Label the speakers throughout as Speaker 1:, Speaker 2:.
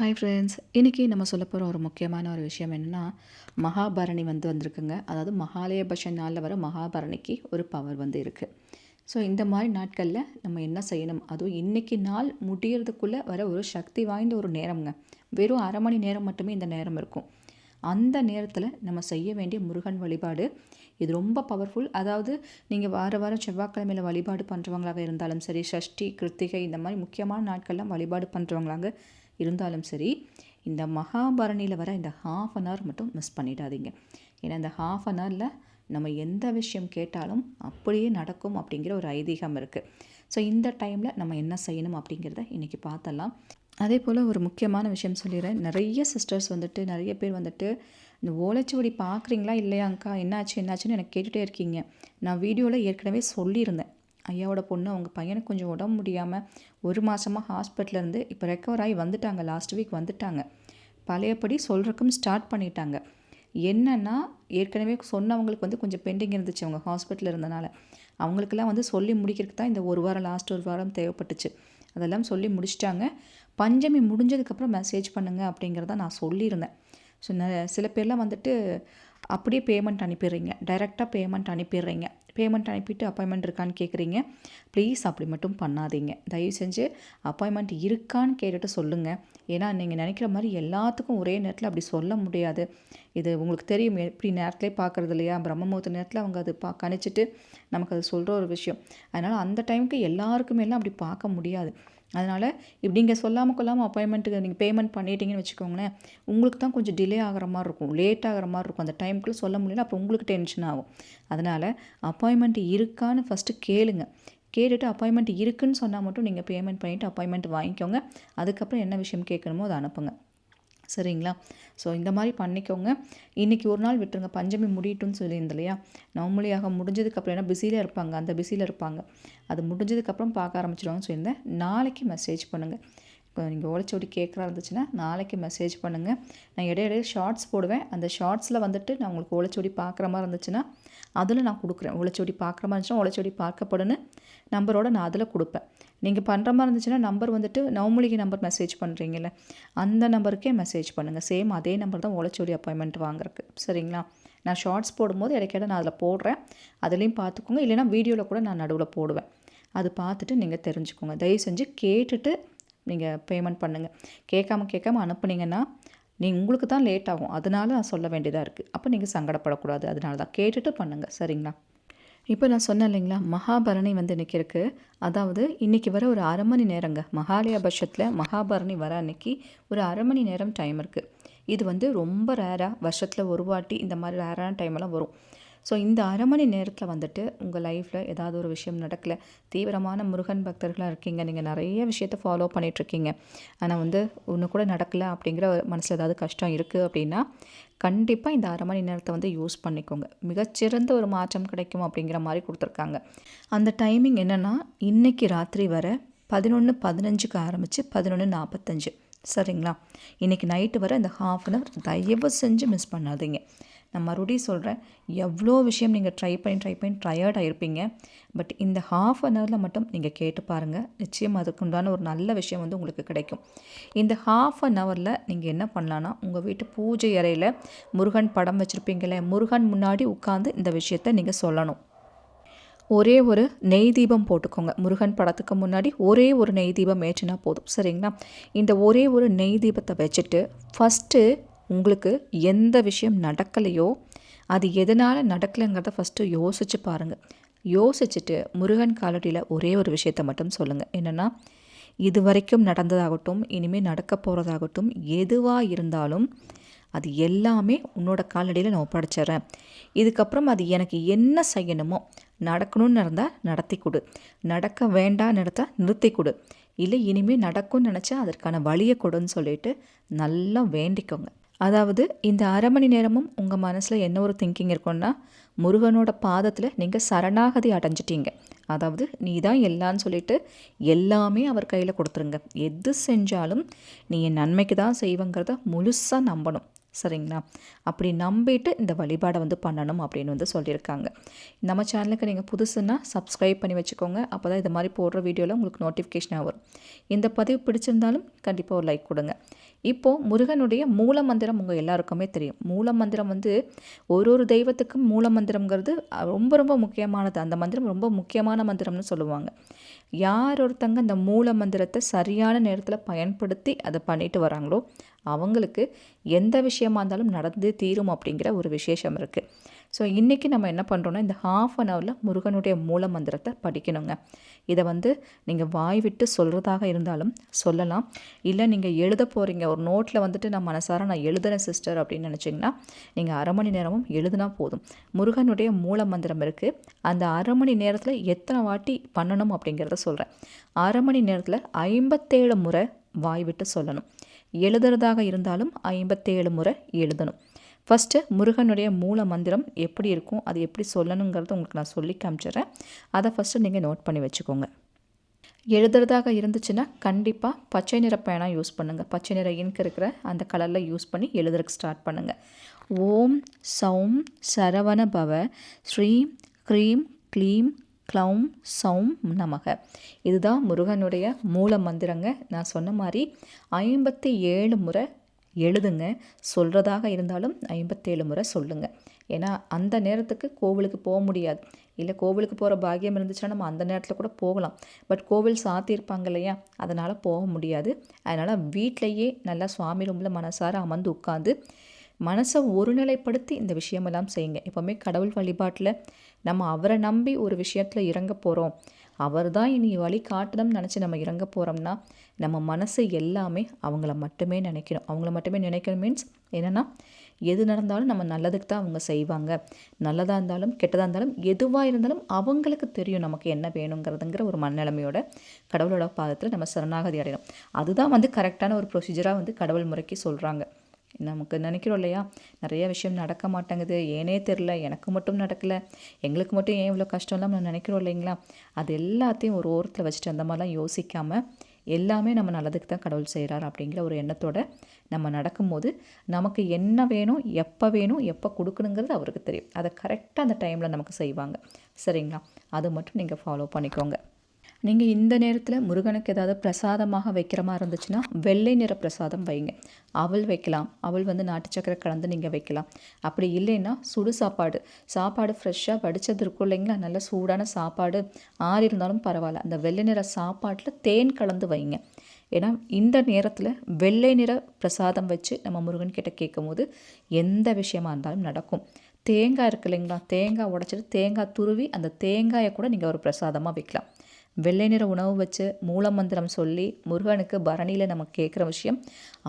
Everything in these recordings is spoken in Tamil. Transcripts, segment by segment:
Speaker 1: ஹாய் ஃப்ரெண்ட்ஸ் இன்றைக்கி நம்ம சொல்ல போகிற ஒரு முக்கியமான ஒரு விஷயம் என்னென்னா மகாபரணி வந்து வந்திருக்குங்க. அதாவது மகாலயபட்ச நாளில் வர மகாபரணிக்கு ஒரு பவர் வந்து இருக்குது ஸோ இந்த மாதிரி நாட்களில் நம்ம என்ன செய்யணும்? அதுவும் இன்றைக்கி நாள் முடியறதுக்குள்ளே வர ஒரு சக்தி வாய்ந்த ஒரு நேரம்ங்க. வெறும் அரை மணி நேரம் மட்டுமே இந்த நேரம் இருக்கும். அந்த நேரத்தில் நம்ம செய்ய வேண்டிய முருகன் வழிபாடு இது ரொம்ப பவர்ஃபுல் அதாவது நீங்கள் வார வாரம் செவ்வாய்க்கிழமையில் வழிபாடு பண்ணுறவங்களாக இருந்தாலும் சரி சஷ்டி கிருத்திகை இந்த மாதிரி முக்கியமான நாட்கள்லாம் வழிபாடு பண்ணுறவங்களாங்க இருந்தாலும் சரி இந்த மகாபரணியில் வர இந்த ஹாஃப் அன் ஹவர் மட்டும் மிஸ் பண்ணிடாதீங்க. ஏன்னா இந்த ஹாஃப் அன் ஹவரில் நம்ம எந்த விஷயம் கேட்டாலும் அப்படியே நடக்கும் அப்படிங்கிற ஒரு ஐதீகம் இருக்குது ஸோ இந்த டைமில் நம்ம என்ன செய்யணும் அப்படிங்கிறத இன்றைக்கி பார்த்தலாம் அதே போல் ஒரு முக்கியமான விஷயம் சொல்லிடுறேன். நிறைய சிஸ்டர்ஸ் வந்துட்டு நிறைய பேர் வந்துட்டு இந்த ஓலைச்சுவடி பார்க்குறீங்களா இல்லையாங்க்கா? என்னாச்சு என்னாச்சுன்னு எனக்கு கேட்டுகிட்டே இருக்கீங்க. நான் வீடியோவில் ஏற்கனவே சொல்லியிருந்தேன். ஐயாவோட பொண்ணு அவங்க பையனுக்கு கொஞ்சம் உடம்பு முடியாமல் ஒரு மாதமாக ஹாஸ்பிட்டலேருந்து இப்போ ரெக்கவர் ஆகி வந்துட்டாங்க. லாஸ்ட் வீக் வந்துட்டாங்க. பழையபடி சொல்கிறக்கும் ஸ்டார்ட் பண்ணிட்டாங்க. என்னென்னா ஏற்கனவே சொன்னவங்களுக்கு வந்து கொஞ்சம் பெண்டிங் இருந்துச்சு அவங்க ஹாஸ்பிட்டலில் இருந்தனால. அவங்களுக்கெல்லாம் வந்து சொல்லி முடிக்கிறதுக்கு தான் இந்த ஒரு வாரம் லாஸ்ட் ஒரு வாரம் தேவைப்பட்டுச்சு. அதெல்லாம் சொல்லி முடிச்சிட்டாங்க. பஞ்சமி முடிஞ்சதுக்கப்புறம் மெசேஜ் பண்ணுங்கள் அப்படிங்கிறத நான் சொல்லியிருந்தேன். ஸோ சில பேர்லாம் வந்துட்டு அப்படியே பேமெண்ட் அனுப்பிடுறீங்க. டைரெக்டாக பேமெண்ட் அனுப்பிடுறீங்க. பேமெண்ட் அனுப்பிட்டு அப்பாயின்மெண்ட் இருக்கான்னு கேட்குறீங்க ப்ளீஸ் அப்படி மட்டும் பண்ணாதீங்க. தயவு செஞ்சு அப்பாயின்மெண்ட் இருக்கான்னு கேட்டுட்டு சொல்லுங்கள் ஏன்னா நீங்கள் நினைக்கிற மாதிரி எல்லாத்துக்கும் ஒரே நேரத்தில் அப்படி சொல்ல முடியாது. இது உங்களுக்கு தெரியும். எப்படி நேரத்துலேயே பார்க்குறது இல்லையா? பிரம்மமுகூர்த்த நேரத்தில் அவங்க அது பா கணிச்சிட்டு நமக்கு அது சொல்கிற ஒரு விஷயம். அதனால் அந்த டைமுக்கு எல்லாருக்குமேலாம் அப்படி பார்க்க முடியாது. அதனால் இப்படி இங்கே சொல்லாமல் கொள்ளாமல் அப்பாயின்மெண்ட்டுக்கு நீங்கள் பேமெண்ட் பண்ணிட்டீங்கன்னு வச்சுக்கோங்களேன் உங்களுக்கு தான் கொஞ்சம் டிலே ஆகிற மாதிரி இருக்கும். லேட் ஆகிற மாதிரி இருக்கும். அந்த டைமுக்குள்ளே சொல்ல முடியல அப்போ உங்களுக்கு டென்ஷன் ஆகும். அதனால் அப்பாயின்மெண்ட் இருக்கான்னு ஃபஸ்ட்டு கேளுங்க. கேட்டுட்டு அப்பாயின்மெண்ட் இருக்குன்னு சொன்னால் மட்டும் நீங்கள் பேமெண்ட் பண்ணிவிட்டு அப்பாயின்மெண்ட் வாங்கிக்கோங்க. அதுக்கப்புறம் என்ன விஷயம் கேட்கணுமோ அதை அனுப்புங்க. சரிங்களா? ஸோ இந்த மாதிரி பண்ணிக்கோங்க. இன்றைக்கி ஒரு நாள் விட்டுருங்க. பஞ்சமி முடியட்டும்னு சொல்லியிருந்த இல்லையா நவமொழியாக முடிஞ்சதுக்கப்புறம் ஏன்னா பிஸியில் இருப்பாங்க. அந்த பிஸியில் இருப்பாங்க. அது முடிஞ்சதுக்கப்புறம் பார்க்க ஆரம்பிச்சிடுவாங்கன்னு சொல்லியிருந்தேன். நாளைக்கு மெசேஜ் பண்ணுங்கள் இப்போ நீங்கள் ஓலைச்சோடி கேட்குறா இருந்துச்சுன்னா நாளைக்கு மெசேஜ் பண்ணுங்கள் நான் இடையிடையே ஷார்ட்ஸ் போடுவேன். அந்த ஷார்ட்ஸில் வந்துட்டு நான் உங்களுக்கு ஓலைச்சோடி பார்க்குற மாதிரி இருந்துச்சுன்னா அதில் நான் கொடுக்குறேன். ஓலைச்சோடி பார்க்குற மாதிரி இருந்துச்சுன்னா ஓலைச்சோடி பார்க்கப்படுன்னு நம்பரோட நான் அதில் கொடுப்பேன். நீங்கள் பண்ணுற மாதிரி இருந்துச்சுன்னா நம்பர் வந்துட்டு நவமொழிக்கு நம்பர் மெசேஜ் பண்ணுறீங்கல்ல அந்த நம்பருக்கே மெசேஜ் பண்ணுங்கள் சேம் அதே நம்பர் தான் ஓலைச்சோடி அப்பாயின்மெண்ட் வாங்குறக்கு சரிங்களா? நான் ஷார்ட்ஸ் போடும்போது இடைக்கிட நான் அதில் போடுறேன். அதுலேயும் பார்த்துக்கோங்க இல்லைனா வீடியோவில் கூட நான் நடுவில் போடுவேன். அது பார்த்துட்டு நீங்கள் தெரிஞ்சுக்கோங்க. தயவு செஞ்சு கேட்டுட்டு நீங்கள் பேமெண்ட் பண்ணுங்கள் கேட்காம கேட்காம அனுப்புனீங்கன்னா நீ உங்களுக்கு தான் லேட் ஆகும். அதனால நான் சொல்ல வேண்டியதாக இருக்குது அப்போ நீங்கள் சங்கடப்படக்கூடாது. அதனால தான் கேட்டுட்டு பண்ணுங்கள் சரிங்களா? இப்போ நான் சொன்னேன் இல்லைங்களா மகாபரணி வந்து இன்றைக்கி இருக்குது அதாவது இன்றைக்கி வர ஒரு அரை மணி நேரங்க. மகாலயபட்சத்தில் மகாபரணி வர அன்னைக்கு ஒரு அரை மணி நேரம் டைம் இருக்குது இது வந்து ரொம்ப ரேராக வருஷத்தில் ஒரு வாட்டி இந்த மாதிரி ரேரான டைமெல்லாம் வரும். ஸோ இந்த அரை மணி நேரத்தில் வந்துட்டு உங்கள் லைஃப்பில் ஏதாவது ஒரு விஷயம் நடக்கலை. தீவிரமான முருகன் பக்தர்களாக இருக்கீங்க. நீங்கள் நிறைய விஷயத்த ஃபாலோ பண்ணிகிட்ருக்கீங்க ஆனால் வந்து ஒன்று கூட நடக்கலை அப்படிங்கிற மனசில் ஏதாவது கஷ்டம் இருக்குது அப்படின்னா கண்டிப்பாக இந்த அரை மணி நேரத்தை வந்து யூஸ் பண்ணிக்கோங்க. மிகச்சிறந்த ஒரு மாற்றம் கிடைக்கும் அப்படிங்கிற மாதிரி கொடுத்துருக்காங்க. அந்த டைமிங் என்னென்னா இன்றைக்கி ராத்திரி வர பதினொன்று பதினஞ்சுக்கு ஆரம்பித்து பதினொன்று நாற்பத்தஞ்சு சரிங்களா? இன்றைக்கி நைட்டு வர இந்த ஹாஃப் அன் ஹவர் தயவு செஞ்சு மிஸ் பண்ணாதீங்க. நான் மறுபடியும் சொல்கிறேன் எவ்வளோ விஷயம் நீங்கள் ட்ரை பண்ணி ட்ரை பண்ணி டயர்டாக இருப்பீங்க பட் இந்த ஹாஃப் அன் ஹவரில் மட்டும் நீங்கள் கேட்டு பாருங்கள் நிச்சயம் அதுக்கு உண்டான ஒரு நல்ல விஷயம் வந்து உங்களுக்கு கிடைக்கும். இந்த ஹாஃப் அன் ஹவரில் நீங்கள் என்ன பண்ணலான்னா உங்கள் வீட்டு பூஜை அறையில் முருகன் படம் வச்சுருப்பீங்களே முருகன் முன்னாடி உட்காந்து இந்த விஷயத்தை நீங்கள் சொல்லணும். ஒரே ஒரு நெய் தீபம் போட்டுக்கோங்க. முருகன் படத்துக்கு முன்னாடி ஒரே ஒரு நெய் தீபம் ஏற்றினா போதும். சரிங்களா? இந்த ஒரே ஒரு நெய் தீபத்தை வச்சுட்டு ஃபஸ்ட்டு உங்களுக்கு எந்த விஷயம் நடக்கலையோ அது எதனால் நடக்கலைங்கிறத ஃபஸ்ட்டு யோசித்து பாருங்கள் யோசிச்சுட்டு முருகன் காலடியில் ஒரே ஒரு விஷயத்தை மட்டும் சொல்லுங்கள் என்னென்னா இது வரைக்கும் நடந்ததாகட்டும் இனிமேல் நடக்க போகிறதாகட்டும் எதுவாக இருந்தாலும் அது எல்லாமே உன்னோட காலடியில் நான் ஒப்படைச்சிட்றேன். இதுக்கப்புறம் அது எனக்கு என்ன செய்யணுமோ நடக்கணும்னு இருந்தால் நடத்தி கொடு. நடக்க வேண்டாம்னு எடுத்தா நிறுத்தி கொடு. இல்லை இனிமேல் நடக்கும்னு நினச்சா அதற்கான வழியை கொடுன்னு சொல்லிட்டு நல்லா வேண்டிக்கோங்க. அதாவது இந்த அரை மணி நேரமும் உங்கள் மனசில் என்ன ஒரு திங்கிங் இருக்கும்னா முருகனோட பாதத்தில் நீங்கள் சரணாகதி அடைஞ்சிட்டீங்க. அதாவது நீ தான் எல்லான்னு சொல்லிட்டு எல்லாமே அவர் கையில் கொடுத்துருங்க. எது செஞ்சாலும் நீ என் நன்மைக்கு தான் செய்வங்கிறத முழுசாக நம்பணும். சரிங்களா? அப்படி நம்பிட்டு இந்த வழிபாடை வந்து பண்ணணும் அப்படின்னு வந்து சொல்லியிருக்காங்க. நம்ம சேனலுக்கு நீங்கள் புதுசுன்னா சப்ஸ்கிரைப் பண்ணி வச்சுக்கோங்க. அப்போ தான் இது மாதிரி போடுற வீடியோவில் உங்களுக்கு நோட்டிஃபிகேஷனாக வரும். இந்த பதிவு பிடிச்சிருந்தாலும் கண்டிப்பாக ஒரு லைக் கொடுங்க. இப்போது முருகனுடைய மூல மந்திரம் உங்கள் எல்லாருக்குமே தெரியும். மூல மந்திரம் வந்து ஒரு ஒரு தெய்வத்துக்கும் மூல மந்திரம்ங்கிறது ரொம்ப ரொம்ப முக்கியமானது. அந்த மந்திரம் ரொம்ப முக்கியமான மந்திரம்னு சொல்லுவாங்க. யார் ஒருத்தங்க அந்த மூல மந்திரத்தை சரியான நேரத்தில் பயன்படுத்தி அதை பண்ணிட்டு வராங்களோ அவங்களுக்கு எந்த விஷயமா இருந்தாலும் நடந்து தீரும் அப்படிங்கிற ஒரு விசேஷம் இருக்குது ஸோ இன்றைக்கி நம்ம என்ன பண்ணுறோன்னா இந்த ஹாஃப் அன் ஹவரில் முருகனுடைய மூல மந்திரத்தை படிக்கணுங்க. இதை வந்து நீங்கள் வாய் விட்டு சொல்கிறதாக இருந்தாலும் சொல்லலாம். இல்லை நீங்கள் எழுத போகிறீங்க ஒரு நோட்டில் வந்துட்டு நான் மனசார நான் எழுதுகிறேன் சிஸ்டர் அப்படின்னு நினச்சிங்கன்னா நீங்கள் அரை மணி நேரமும் எழுதுனா போதும். முருகனுடைய மூல மந்திரம் இருக்குது அந்த அரை மணி நேரத்தில் எத்தனை வாட்டி பண்ணணும் அப்படிங்கிறத சொல்கிறேன் அரை மணி நேரத்தில் ஐம்பத்தேழு முறை வாய் விட்டு சொல்லணும். எழுதுறதாக இருந்தாலும் ஐம்பத்தேழு முறை எழுதணும். ஃபஸ்ட்டு முருகனுடைய மூல மந்திரம் எப்படி இருக்கும் அது எப்படி சொல்லணுங்கிறத உங்களுக்கு நான் சொல்லி காமிச்சிடுறேன். அதை ஃபஸ்ட்டு நீங்கள் நோட் பண்ணி வச்சுக்கோங்க. எழுதுறதாக இருந்துச்சுன்னா கண்டிப்பாக பச்சை நிற பேனா யூஸ் பண்ணுங்கள் பச்சை நிற இன்க் இருக்கிற அந்த கலரில் யூஸ் பண்ணி எழுதுறதுக்கு ஸ்டார்ட் பண்ணுங்கள் ஓம் சௌம் சரவண பவ ஸ்ரீம் க்ரீம் க்ளீம் க்ளௌம் சௌம் நமக. இதுதான் முருகனுடைய மூல மந்திரங்க. நான் சொன்ன மாதிரி ஐம்பத்தி ஏழு முறை எழுதுங்க. சொல்கிறதாக இருந்தாலும் ஐம்பத்தேழு முறை சொல்லுங்கள் ஏன்னா அந்த நேரத்துக்கு கோவிலுக்கு போக முடியாது. இல்லை கோவிலுக்கு போகிற பாக்கியம் இருந்துச்சுன்னா நம்ம அந்த நேரத்தில் கூட போகலாம். பட் கோவில் சாத்தியிருப்பாங்க இல்லையா? அதனால் போக முடியாது. அதனால் வீட்டிலையே நல்லா சுவாமி ரூமில் மனசார அமர்ந்து உட்காந்து மனசை ஒருநிலைப்படுத்தி இந்த விஷயமெல்லாம் செய்யுங்க. எப்போவுமே கடவுள் வழிபாட்டில் நம்ம அவரை நம்பி ஒரு விஷயத்தில் இறங்க போகிறோம் அவர் தான் இனி வழி காட்டணும்னு நினச்சி நம்ம இறங்க போகிறோம்னா நம்ம மனசு எல்லாமே அவங்கள மட்டுமே நினைக்கணும். அவங்கள மட்டுமே நினைக்கணும் மீன்ஸ் என்னென்னா எது நடந்தாலும் நம்ம நல்லதுக்கு தான் அவங்க செய்வாங்க. நல்லதாக இருந்தாலும் கெட்டதாக இருந்தாலும் எதுவாக இருந்தாலும் அவங்களுக்கு தெரியும் நமக்கு என்ன வேணுங்கிறதுங்கிற ஒரு மனநிலைமையோட கடவுளோட பாதத்தில் நம்ம சரணாகதி அடையணும். அதுதான் வந்து கரெக்டான ஒரு ப்ரொசீஜராக வந்து கடவுள் முறைக்கு சொல்கிறாங்க நமக்கு நினைக்கிறோம் இல்லையா? நிறைய விஷயம் நடக்க மாட்டேங்குது. ஏனே தெரில எனக்கு மட்டும் நடக்கலை. எங்களுக்கு மட்டும் ஏன் இவ்வளோ கஷ்டம் இல்லாமல் நம்ம நினைக்கிறோம் இல்லைங்களா? அது எல்லாத்தையும் ஒரு ஓரத்தில் வச்சுட்டு அந்த மாதிரிலாம் யோசிக்காமல் எல்லாமே நம்ம நல்லதுக்கு தான் கடவுள் செய்கிறார் அப்படிங்கிற ஒரு எண்ணத்தோட நம்ம நடக்கும்போது நமக்கு என்ன வேணும் எப்போ வேணும் எப்போ கொடுக்கணுங்கிறது அவருக்கு தெரியும். அதை கரெக்டாக அந்த டைமில் நமக்கு செய்வாங்க. சரிங்களா? அது மட்டும் நீங்கள் ஃபாலோ பண்ணிக்கோங்க. நீங்கள் இந்த நேரத்தில் முருகனுக்கு ஏதாவது பிரசாதமாக வைக்கிற மாதிரி இருந்துச்சுன்னா வெள்ளை நிற பிரசாதம் வைங்க. அவள் வைக்கலாம். அவள் வந்து நாட்டு சக்கரை கலந்து நீங்கள் வைக்கலாம். அப்படி இல்லைன்னா சுடு சாப்பாடு. சாப்பாடு ஃப்ரெஷ்ஷாக வடித்தது இருக்கும் இல்லைங்களா? நல்ல சூடான சாப்பாடு. ஆறி இருந்தாலும் பரவாயில்ல. அந்த வெள்ளை நிற சாப்பாட்டில் தேன் கலந்து வைங்க. ஏன்னா இந்த நேரத்தில் வெள்ளை நிற பிரசாதம் வச்சு நம்ம முருகன் கிட்ட கேட்கும் போது எந்த விஷயமா இருந்தாலும் நடக்கும். தேங்காய் இருக்கு இல்லைங்களா? தேங்காய் உடச்சிட்டு தேங்காய் துருவி அந்த தேங்காயை கூட நீங்கள் ஒரு பிரசாதமாக வைக்கலாம். வெள்ளை நிற உணவு வச்சு மூலமந்திரம் சொல்லி முருகனுக்கு பரணியில் நம்ம கேட்குற விஷயம்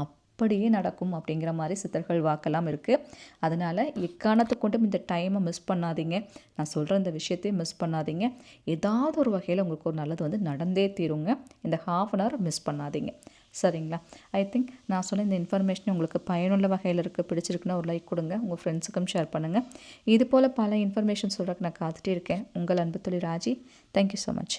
Speaker 1: அப்படியே நடக்கும் அப்படிங்கிற மாதிரி சித்தர்கள் வாக்கெல்லாம் இருக்குது அதனால் எக்காரணத்தை கொண்டும் இந்த டைமை மிஸ் பண்ணாதீங்க. நான் சொல்கிற இந்த விஷயத்தையும் மிஸ் பண்ணாதீங்க. ஏதாவது ஒரு வகையில் உங்களுக்கு ஒரு நல்லது வந்து நடந்தே தீருங்க. இந்த ஹாஃப் அன் ஹவர் மிஸ் பண்ணாதீங்க. சரிங்களா? ஐ திங்க் நான் சொன்ன இந்த இன்ஃபர்மேஷன் உங்களுக்கு பயனுள்ள வகையில் இருக்குது பிடிச்சிருக்குன்னா ஒரு லைக் கொடுங்க. உங்கள் ஃப்ரெண்ட்ஸுக்கும் ஷேர் பண்ணுங்கள் இது போல் பல இன்ஃபர்மேஷன் சொல்கிறதுக்கு நான் காத்துட்டே இருக்கேன். உங்கள் அன்பு தொழில் ராஜி. Thank you so much